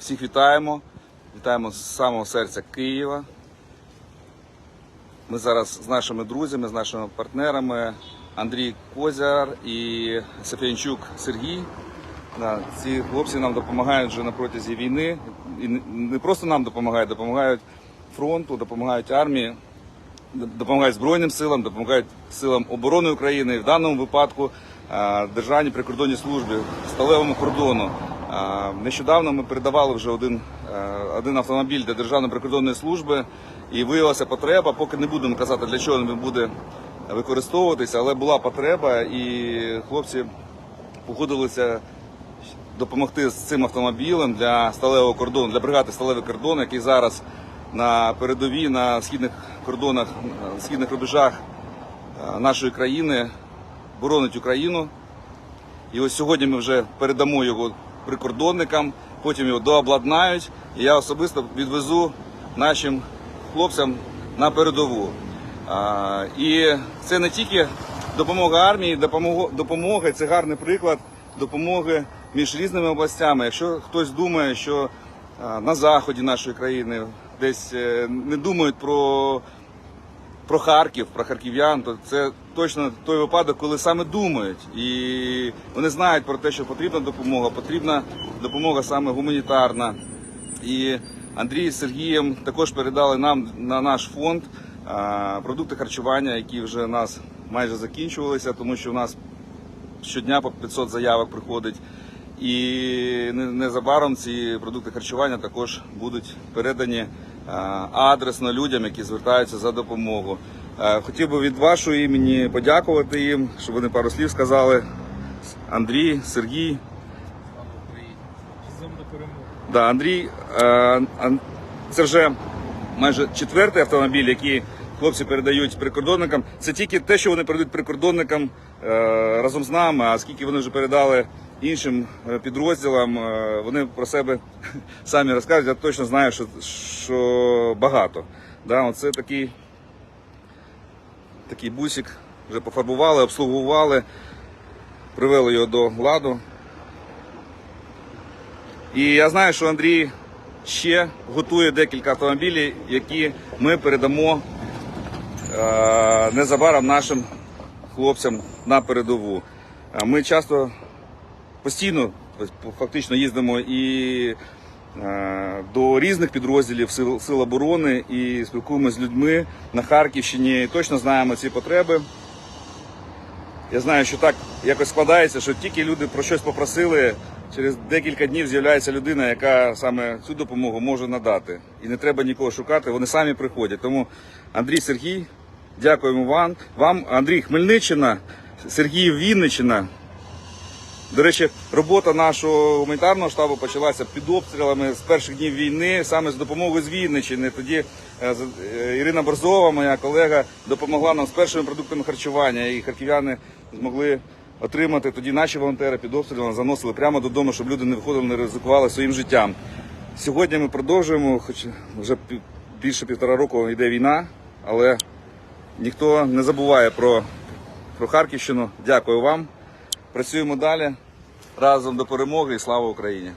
Всіх вітаємо. Вітаємо з самого серця Києва. Ми зараз з нашими друзями, з нашими партнерами Андрій Козяр і Сафянчук Сергій. Ці хлопці нам допомагають вже на протязі війни. І не- просто нам допомагають, допомагають фронту, допомагають армії, допомагають Збройним силам, допомагають силам оборони України. В даному випадку Державній прикордонній службі, сталевому кордону. Нещодавно ми передавали вже один, е, один автомобіль для Державної прикордонної служби і виявилася потреба, поки не будемо казати, для чого він буде використовуватися, але була потреба і хлопці погодилися допомогти з цим автомобілем для сталевого кордону, для бригади сталевий кордон, який зараз на передовій на східних кордонах, на східних рубежах е, нашої країни боронить Україну. І ось сьогодні ми вже передамо його прикордонникам, потім його дообладнають, і я особисто відвезу нашим хлопцям на передову. А, І це не тільки допомога армії, допомога, допомога це гарний приклад допомоги між різними областями. Якщо хтось думає, що а, на заході нашої країни десь е, не думають про про Харків, про харків'ян, то це точно той випадок, коли саме думають. І вони знають про те, що потрібна допомога, потрібна допомога саме гуманітарна. І Андрій з Сергієм також передали нам на наш фонд продукти харчування, які вже у нас майже закінчувалися, тому що у нас щодня по 500 заявок приходить. І незабаром ці продукти харчування також будуть передані адресно людям, які звертаються за допомогою. Е, Хотів би від вашого імені подякувати їм, щоб вони пару слів сказали. Андрій, Сергій. Да, Андрій, е, це вже майже четвертий автомобіль, який хлопці передають прикордонникам. Це тільки те, що вони передають прикордонникам е, разом з нами, а скільки вони вже передали іншим підрозділам, вони про себе самі розкажуть. Я точно знаю, що, що багато. Да, оце такий, такий бусик. Вже пофарбували, обслугували, привели його до ладу. І я знаю, що Андрій ще готує декілька автомобілів, які ми передамо е, незабаром нашим хлопцям на передову. Ми часто постійно фактично їздимо і до різних підрозділів сил, сил оборони і спілкуємося з людьми на Харківщині. І точно знаємо ці потреби. Я знаю, що так якось складається, що тільки люди про щось попросили, через декілька днів з'являється людина, яка саме цю допомогу може надати. І не треба нікого шукати, вони самі приходять. Тому Андрій Сергій, дякуємо вам. Вам, Андрій Хмельниччина, Сергій Вінниччина. До речі, робота нашого гуманітарного штабу почалася під обстрілами з перших днів війни, саме з допомогою з Вінниччини. Тоді е, е, Ірина Борзова, моя колега, допомогла нам з першими продуктами харчування, і харків'яни змогли отримати. Тоді наші волонтери під обстрілами заносили прямо додому, щоб люди не виходили, не ризикували своїм життям. Сьогодні ми продовжуємо, хоч вже більше півтора року йде війна, але ніхто не забуває про, про Харківщину. Дякую вам. Працюємо далі разом до перемоги і слава Україні!